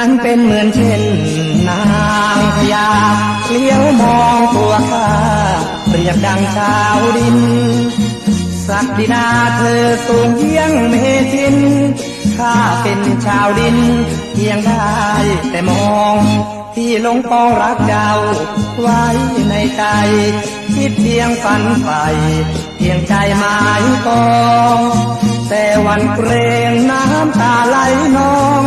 นั้นเป็นเหมือนเช่นนางพยาเลี้ยวมองตัวข้าเปรียบดังชาวดิน สักดินาเธอสูงเยี่ยงเมทิน ข้าเป็นชาวดินเพียงได้แต่มองที่หลงปองรักเจ้าไว้ในใจ คิดเพียงฝันใฝ่เพียงใจหมายปองแต่วันเกรงน้ำตาไหลนอง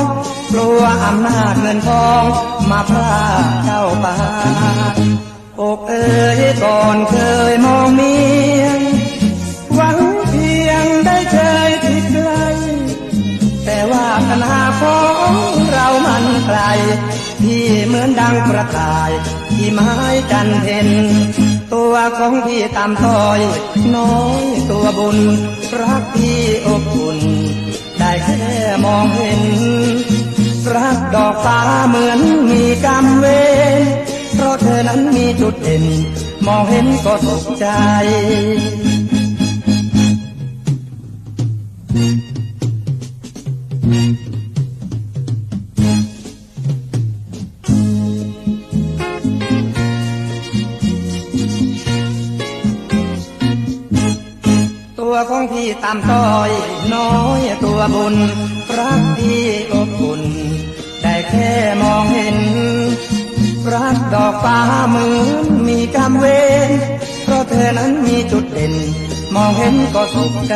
กลัวอำนาจเงินทองมาพรากเจ้าไปอกเอ๋ยก่อนเคยมอง แต่ว่าของเรามันไกลที่เหมือนดังกระต่าย ที่ไม้จันเพ็นตัวของพี่ตามต้อย น้อยตัวบุญ รักพี่อบอุ่น ได้แค่มองเห็น รักดอกฟ้าเหมือนมีกรรมเวรเพราะเธอนั้นมีจุดเด่น มองเห็นก็สุขใจ ตัวของพี่ตามต้อยน้อยตัวบุญ รักพี่อบอุ่นได้แค่มองเห็น รักดอกฟ้าเหมือนมีกำเวนเพราะเธอนั้นมีจุดเด่น มองเห็นก็สุขใจ